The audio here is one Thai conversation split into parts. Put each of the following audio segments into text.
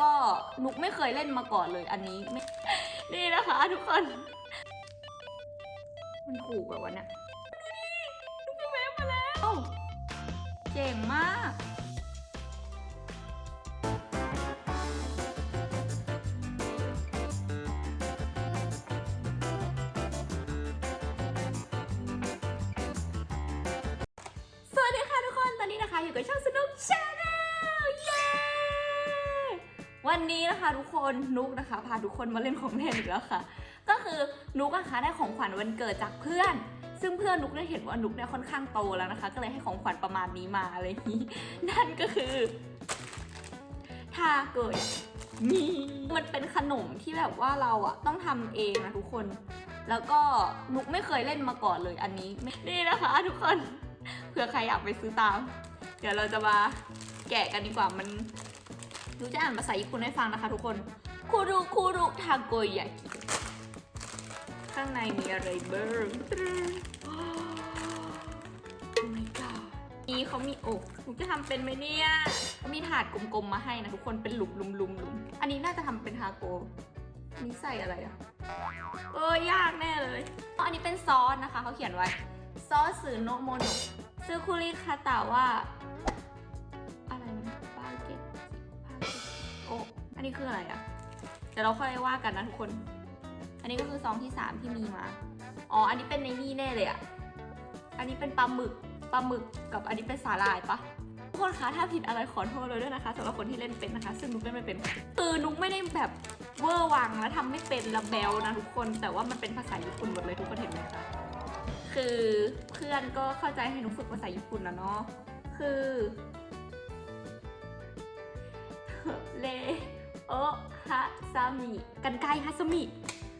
ก็นุกไม่เคยเล่นมาก่อนเลยอันนี้ไม่นี่นะคะทุกคน มันถูกแบบวันเนี้ยดูดินุกไปเวฟมาแล้วเจ๋งมาก วันนี้นะคะทุกคนนุกนะคะพาทุกคนมาเล่นของเล่นอีกแล้วค่ะ ก็คือนุกนะคะได้ของขวัญวันเกิดจากเพื่อน ซึ่งเพื่อนนุกได้เห็นว่านุกเนี่ยค่อนข้างโตแล้วนะคะ ก็เลยให้ของขวัญประมาณนี้มาอะไรนี้นั่นก็คือทาเกิดมีมันเป็นขนมที่แบบว่าเราอะต้องทำเองนะทุกคน แล้วก็นุกไม่เคยเล่นมาก่อนเลยอันนี้นี่นะคะ ทุกคนเผื่อใครอยากไปซื้อตาม เดี๋ยวเราจะมาแกะกันดีกว่ามัน นุกจะอ่านภาษาญี่ปุ่นให้ฟังนะคะทุกคนคูรุคูรุทาโกยากิข้างในมีอะไรบ้างตรึงโอ้ my god นี่เขามีโอ้นุกจะทำเป็นไหมเนี่ยเขามีถาดกลมๆมาให้นะทุกคนเป็นหลุมๆลุมๆลุมอันนี้น่าจะทำเป็นทาโกอันนี้ใส่อะไรอะ เออยากแน่เลย อันนี้เป็นซอสนะคะเขาเขียนไว้ ซอสสือโนโมโนซึคุริคาตะว่า อันนี้คืออะไรอะเดี๋ยวเราค่อยว่ากันนะทุกคน อันนี้ก็คือซองที่สามที่มีมา อ๋อ อันนี้เป็นในนี่แน่เลยอะอันนี้เป็นปลาหมึก ปลาหมึกกับอันนี้เป็นสาหร่ายปะทุกคนคะ ถ้าผิดอะไรขอโทษเลยด้วยนะคะสำหรับคนที่เล่นเป็นนะคะ ซึ่งนุกเล่นไม่เป็น คือนุกไม่ได้แบบเวอร์วังแล้วทำไม่เป็นและแบลนะทุกคน แต่ว่ามันเป็นภาษาญี่ปุ่นหมดเลยทุกคนเห็นไหมคะ คือเพื่อนก็เข้าใจให้หนูฝึกภาษาญี่ปุ่นนะเนาะ คือ เล โอฮะซามิกันไกฮัสมิ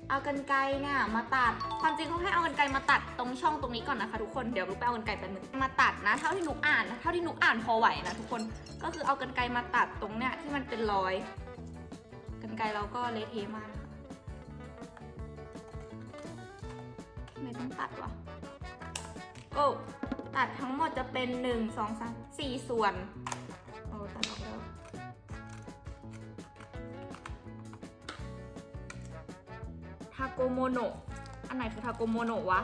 เอากันไกเนี่ยมาตัด ความจริงเขาให้เอากันไกมาตัดตรงช่องตรงนี้ก่อนนะคะทุกคน เดี๋ยวลูกไปเอากันไกแป๊บนึงมาตัดนะ เท่าที่หนูอ่านนะเท่าที่หนูอ่านพอไหวนะทุกคน ก็คือเอากันไกมาตัดตรงเนี้ยที่มันเป็นรอย กันไกเราก็เละเทะมากนะคะทำไมต้องตัดวะโอ้ตัดทั้งหมดจะเป็นหนึ่งสองสามสี่ส่วนาโกโมโนะอันไหนคือทาโกโมโนะวะ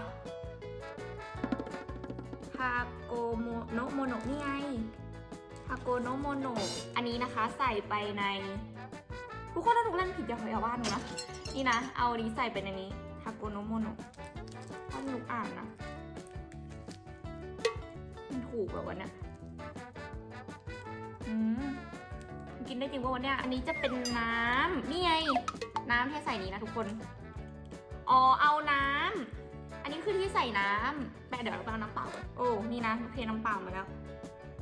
ทาโกโมโนะโมโนะนี่ไงทาโกโนะโมโนะอันนี้นะคะใส่ไปใน ทุกคนถ้าหนูเล่นผิดอย่าขออย่าว่าหนูนะ นี่นะ เอาอันนี้ใส่ไปในนี้ทาโกโนะโมโนะถ้าหนูอ่านนะมันถูกแบบวันเนี้ยอืมกินได้จริงป่ะวันเนี้ยอันนี้จะเป็นน้ำนี่ไง น้ำให้ใส่นี้นะทุกคน อ๋อเอาน้ำอันนี้คือที่ใส่น้ำแม่เดี๋ยวเราไปเอาน้ำเปล่าก่อนโอ้นี่นะเทน้ำเปล่ามาแล้ว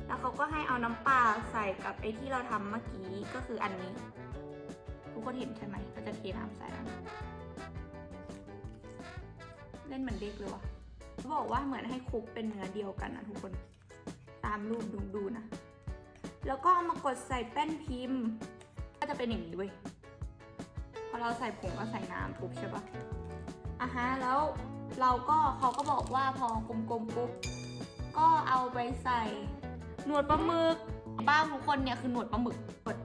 แล้วเขาก็ให้เอาน้ำเปล่าใส่กับไอ้ที่เราทำเมื่อกี้ก็คืออันนี้ทุกคนเห็นใช่ไหมเราจะเทน้ำใส่แล้วเล่นเหมือนเด็กเลยวะเขาบอกว่าเหมือนให้คลุกเป็นเนื้อเดียวกันนะทุกคนตามรูปดูดูนะ แล้วก็เอามากดใส่แป้นพิมพ์ ก็จะเป็นอย่างนี้เว้ยพอเราใส่ผงก็ใส่น้ำปุ๊บใช่ปะ อะฮะแล้วเราก็เขาก็บอกว่าพอกลมๆปุ๊บก็เอาไปใส่ หนวดปลาหมึกบ้านทุกคนเนี่ยคือหนวดปลาหมึกกด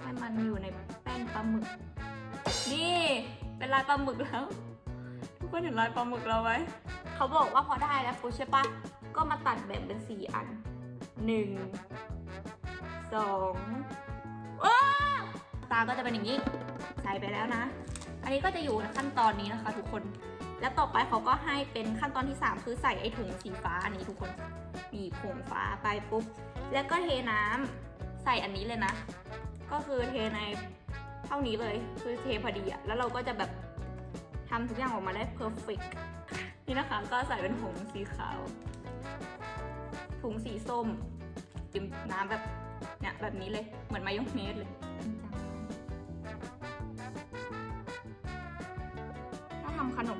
ให้มันอยู่ในแป้นปลาหมึก นี่เป็นลายปลาหมึกแล้ว ทุกคนเห็นลายปลาหมึกเราไหมเขาบอกว่าพอได้แล้วปุ๊บใช่ปะก็มาตัดแบ่งเป็นสี่อันหนึ่งสองตาก็จะเป็นอย่างนี้ ใส่ไปแล้วนะ อันนี้ก็จะอยู่ในขั้นตอนนี้นะคะทุกคน แล้วต่อไปเขาก็ให้เป็นขั้นตอนที่ 3 คือใส่ไอ้ถุงสีฟ้าอันนี้ทุกคนบีบผงฟ้าไปปุ๊บ แล้วก็เทน้ำใส่อันนี้เลยนะ ก็คือเทในเท่านี้เลย คือเทพอดีอะแล้วเราก็จะแบบทำทุกอย่างออกมาได้เพอร์เฟกนี่นะคะก็ใส่เป็นผงสีขาว ถุงสีส้มจิ้มน้ำแบบเนี่ยแบบนี้เลย เหมือนมายองเนสเลย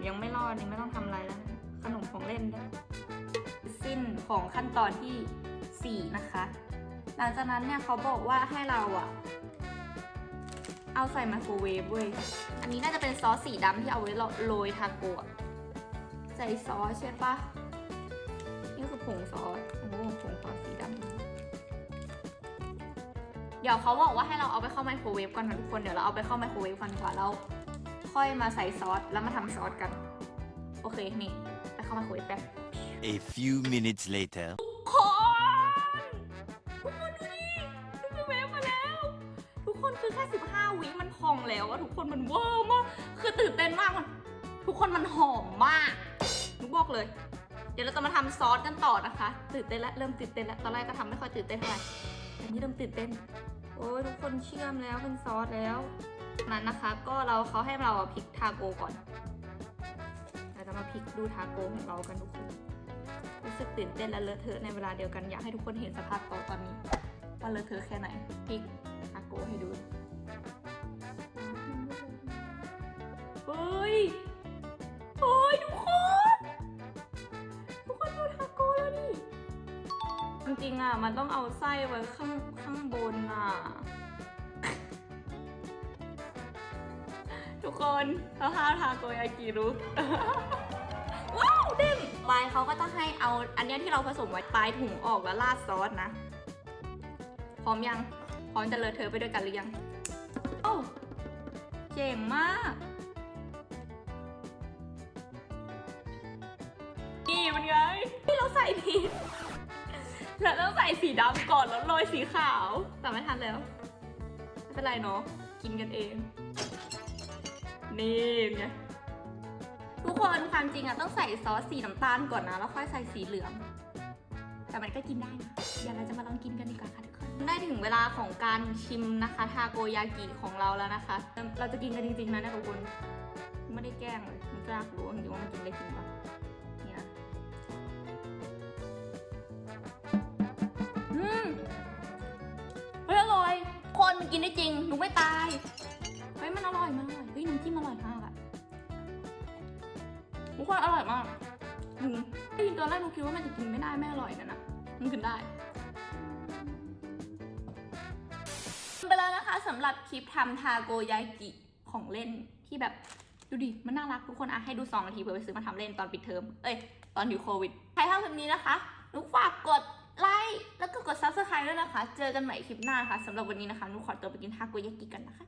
ยังไม่รอดนี่ไม่ต้องทำอะไรแล้ว ขนมของเล่นด้วยสิ้นของขั้นตอนที่ 4 นะคะ หลังจากนั้นเนี่ยเขาบอกว่าให้เราอะเอาใส่ไมโครเวฟเว้ย อันนี้น่าจะเป็นซอสสีดำที่เอาไว้โรยทาโกะใส่ซอสใช่ปะนี่คือผงซอส โอ้ผงซอสสีดำเดี๋ยวเขาบอกว่าให้เราเอาไปเข้าไมโครเวฟก่อนนะทุกคน เดี๋ยวเราเอาไปเข้าไมโครเวฟก่อนดีกว่าแล้ว ค่อยมาใส่ซอสแล้วมาทำซอสกัน โอเค นี่ไปเข้าไมโครเวฟแป๊บ A few minutes later. คนทุกคนดูดิดูไปเวฟมาแล้ว ทุกคนคือแค่15วิมันพองแล้วอะทุกคนมันเวอร์มากคือตื่นเต้นมากมันทุกคนมันหอมมากนุกบอกเลย เดี๋ยวเราจะมาทำซอสกันต่อนะคะ ตื่นเต้นแล้วเริ่มตื่นเต้นแล้วตอนแรกก็ทำไม่ค่อยตื่นเต้นเท่าไหร่อันนี้เริ่มตื่นเต้น โอ้ยทุกคนเชื่อมแล้วเป็นซอสแล้ว นั้นนะคะก็เราเขาให้เราพริกทาโกก่อนเราจะมาพลิกดูทาโกของเรากันทุกคนรู้สึกตื่นเต้นและเลอะเทอะในเวลาเดียวกันอยากให้ทุกคนเห็นสภาพโต๊ะตอนนี้ว่าเลอะเทอะแค่ไหนพลิกทาโกให้ดูเฮ้ยเฮ้ยทุกคนทุกคนดูทาโกแล้วดิจริงๆอะมันต้องเอาไส้ไว้ข้างข้างบนอะ ทุกคนสภาพทาโกยากิรุ ว้าวเด้งปลายเขาก็จะให้เอาอันเนี้ยที่เราผสมไว้ปลายถุงออกแล้วราดซอสนะ พร้อมยัง พร้อมจะเลอะเทอะไปด้วยกันหรือยัง โอ้าเจ๋งมาก นี่มันไงที่เราใส่ผิดแล้วเราใส่สีดำก่อนแล้วโรยสีขาวแต่ไม่ทันแล้ว ไม่เป็นไรเนาะกินกันเอง นี่ไงทุกคนความจริงอะต้องใส่ซอสสีน้ำตาลก่อนนะ แล้วค่อยใส่สีเหลือง แต่มันก็กินได้นะ เดี๋ยวเราจะมาลองกินกันดีกว่าค่ะทุกคน ได้ถึงเวลาของการชิมนะคะ ทาโกยากิของเราแล้วนะคะ เราจะกินกันจริงๆนะนี่ยทุกคน ไม่ได้แกล้งเลยมันจะอยากรู้จริงว่ามันกินได้จริงปะเนี่ยนะอืมเฮ้ยอร่อย คนมันกินได้จริงหนูไม่ตาย ยมันอร่อยมันอร่อยเฮ้ยน้ำจิ้มอร่อยมากอะทุกคนอร่อยมากอืมได้ยินตอนแรกหนูคิดว่ามันจะกินไม่ได้ไม่อร่อยนะนะมันกินได้ไปแล้วนะคะสำหรับคลิปทำทาโกยากิของเล่นที่แบบดูดิ มันน่ารักทุกคนอะให้ดูสองนาทีเพื่อไปซื้อมาทำเล่นตอนปิดเทอม เอ้ย ตอนอยู่โควิด ใครชอบคลิปนี้นะคะหนูฝากกดไลค์แล้วก็กด subscribe ด้วยนะคะ เจอกันใหม่คลิปหน้าค่ะสำหรับวันนี้นะคะหนูขอตัวไปกินทาโกยากิกันนะคะ